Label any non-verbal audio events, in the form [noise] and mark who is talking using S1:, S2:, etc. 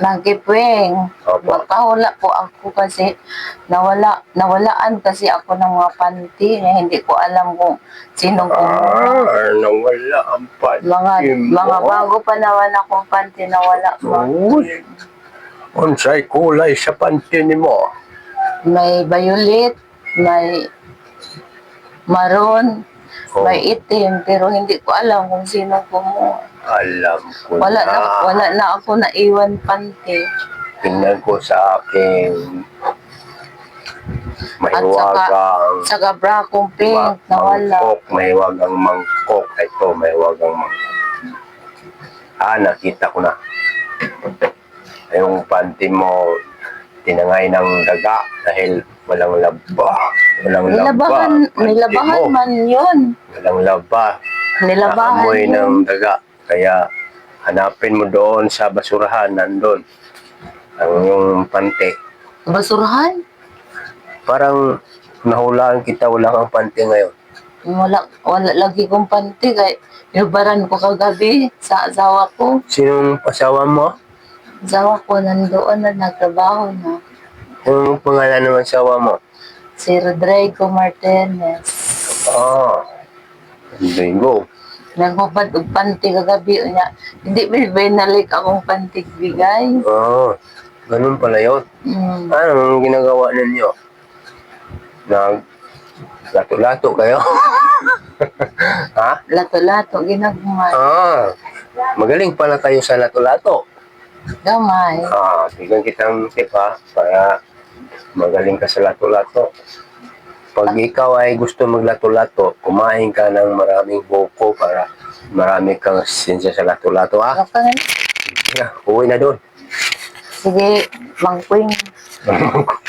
S1: Nagkipwing.
S2: Opo.
S1: Magpahula po ako kasi nawala, nawalaan kasi ako ng mga panty na hindi ko alam kung sinong kumuha.
S2: Ah, nawala ang panty
S1: Mga,
S2: mo.
S1: mga bago pa naman akong panty nawala.
S2: Uy. Unsay kulay sa panty ni mo?
S1: May violet, may maroon,
S2: Oh.
S1: may itim, pero hindi ko alam kung sinong kumuha.
S2: Alam ko
S1: Wala
S2: na.
S1: na, wala na ako naiwan panty.
S2: Tingnan ko sa aking may
S1: At saka-
S2: wagang
S1: Saka bra kong pink,
S2: ma-
S1: nawala.
S2: mangkok, may wagang mangkok. Ito, may wagang mangkok. Ah, nakita ko na. Yung panty mo, tinangay ng daga dahil walang laba. Walang laba.
S1: Nilabahan,
S2: Panty
S1: nilabahan
S2: mo,
S1: man yun.
S2: Walang laba.
S1: Nilabahan
S2: Naamoy
S1: yun.
S2: ng daga. Kaya hanapin mo doon sa basurahan, nandun. Ang yung pante.
S1: Basurahan?
S2: Parang nahulaan kita, wala kang pante ngayon.
S1: Wala, wala lagi kong panty. Kaya inubaran ko kagabi sa asawa ko.
S2: Sinong pasawa mo?
S1: Asawa ko nandoon na nagtrabaho na.
S2: Yung pangalan naman sawa mo?
S1: Si Rodrigo Martinez.
S2: Ah, Bingo.
S1: Nagpapad og panty kagabi niya. Hindi may binalik akong panty bigay.
S2: Ah, ganun pala yun.
S1: Mm.
S2: Anong ginagawa ninyo? Nag lato-lato kayo? [laughs] ha?
S1: Lato-lato, ginagmay.
S2: Ah, magaling pala kayo sa lato-lato.
S1: Gamay.
S2: Ah, bigyan kitang tip ha, para magaling ka sa lato-lato. Pag ikaw ay gusto maglato-lato, kumain ka ng maraming buko para marami kang sinsya sa lato-lato ha.
S1: Okay.
S2: Yeah, uwi na doon.
S1: Sige, mangkwing. [laughs]